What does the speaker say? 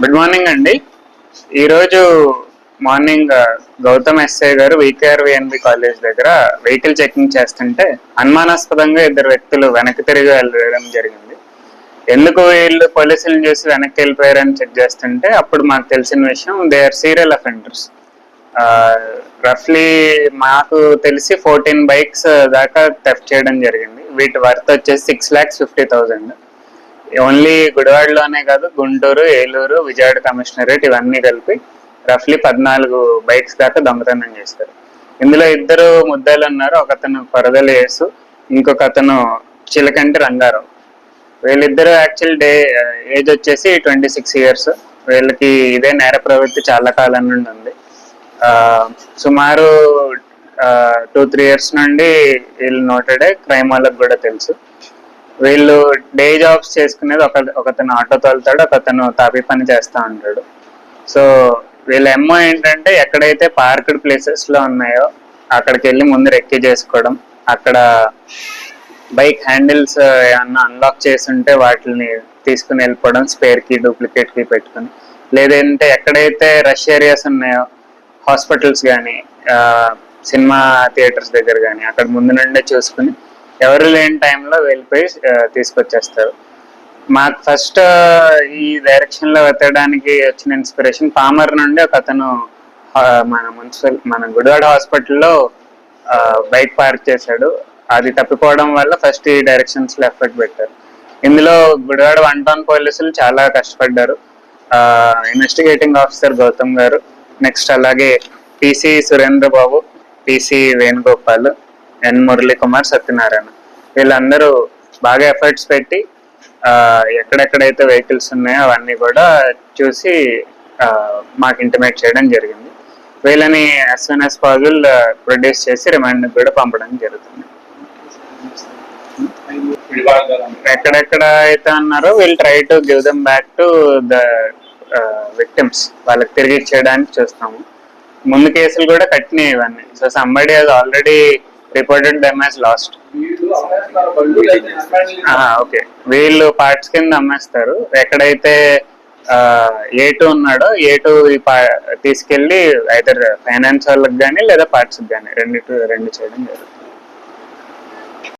Good morning అండి. ఈరోజు morning Gautam SI గారు వికేఆర్ విఎన్బి కాలేజ్ దగ్గర వెహికల్ చెకింగ్ చేస్తుంటే అనుమానాస్పదంగా ఇద్దరు వ్యక్తులు వెనక్కి తిరిగి వెళ్ళడం జరిగింది. ఎందుకు వీళ్ళు పోలీసులను చూసి వెనక్కి వెళ్ళిపోయారని చెక్ చేస్తుంటే అప్పుడు మాకు తెలిసిన విషయం దే ఆర్ సీరియల్ అఫెండర్స్ రఫ్లీ మాకు తెలిసి ఫోర్టీన్ బైక్స్ దాకా థెఫ్ట్ చేయడం జరిగింది. వీటి వర్త్ వచ్చేసి six lakhs fifty thousand only గుడివాడలోనే కాదు గుంటూరు ఏలూరు విజయవాడ కమిషనరేట్ ఇవన్నీ కలిపి రఫ్లీ పద్నాలుగు బైక్స్ దాకా దొంగతనం చేస్తారు. ఇందులో ఇద్దరు ముద్దాయిలు ఉన్నారు ఒకతను పరదలు కొరదల యేసు ఇంకొక అతను చిలకంటి రంగారావు. వీళ్ళిద్దరు యాక్చువల్ డే ఏజ్ వచ్చేసి ట్వంటీ సిక్స్ ఇయర్స్ వీళ్ళకి ఇదే నేర ప్రవృత్తి చాలా కాలం నుండి ఉంది. సుమారు టూ త్రీ ఇయర్స్ నుండి వీళ్ళు నోటెడే క్రైమ్ వాళ్ళకి కూడా తెలుసు. వీళ్ళు డే జాబ్స్ చేసుకునేది ఒక ఒకతను ఆటో తోలుతాడు ఒకతను తాపీ పని చేస్తూ ఉంటాడు. సో వీళ్ళ ఎమ్మో ఏంటంటే ఎక్కడైతే పార్క్డ్ ప్లేసెస్లో ఉన్నాయో అక్కడికి వెళ్ళి ముందు రెక్కీ చేసుకోవడం అక్కడ బైక్ హ్యాండిల్స్ ఏమన్నా అన్లాక్ చేసి ఉంటే వాటిని తీసుకుని వెళ్ళిపోవడం స్పేర్ డూప్లికేట్కి డూప్లికేట్ పెట్టుకుని. లేదంటే ఎక్కడైతే రష్ ఏరియాస్ ఉన్నాయో హాస్పిటల్స్ కానీ సినిమా థియేటర్స్ దగ్గర కానీ అక్కడ ముందు నుండే చూసుకుని ఎవరు లేని టైంలో వెళ్ళిపోయి తీసుకొచ్చేస్తారు. మాకు ఫస్ట్ ఈ డైరెక్షన్లో వెతకడానికి వచ్చిన ఇన్స్పిరేషన్ పామర్ నుండి ఒక అతను మన మున్సిపల్ మన గుడివాడ హాస్పిటల్లో బైక్ పార్క్ చేశాడు. అది తప్పిపోవడం వల్ల ఫస్ట్ ఈ డైరెక్షన్స్లో ఎఫర్ట్ పెట్టారు. ఇందులో గుడివాడ వన్ టౌన్ పోలీసులు చాలా కష్టపడ్డారు. ఇన్వెస్టిగేటింగ్ ఆఫీసర్ గౌతమ్ గారు నెక్స్ట్ అలాగే PC Surendra Babu PC Venugopal N Murali Kumar Satyanarayana. వీళ్ళందరూ బాగా ఎఫర్ట్స్ పెట్టి ఎక్కడెక్కడైతే వెహికల్స్ ఉన్నాయో అవన్నీ కూడా చూసి మాకు ఇంటిమేట్ చేయడం జరిగింది. వీళ్ళని as soon as possible produce చేసి రిమాండ్ కూడా పంపడం జరుగుతుంది. ఎక్కడెక్కడ అయితే అన్నారో వీళ్ళు try to give them back to the victims వాళ్ళకి తిరిగి ఇచ్చేయడానికి చూస్తాము. ముందు కేసులు కూడా కట్టినాయి ఇవన్నీ. So somebody has already reported them as lost okay వీళ్ళు పార్ట్స్ కింద అమ్మేస్తారు. ఎక్కడైతే ఏ టూ ఉన్నాడో ఏ టూ తీసుకెళ్ళి అయితే ఫైనాన్స్ వాళ్ళకి కానీ లేదా పార్ట్స్ కానీ రెండు రెండు చేయడం జరుగుతుంది.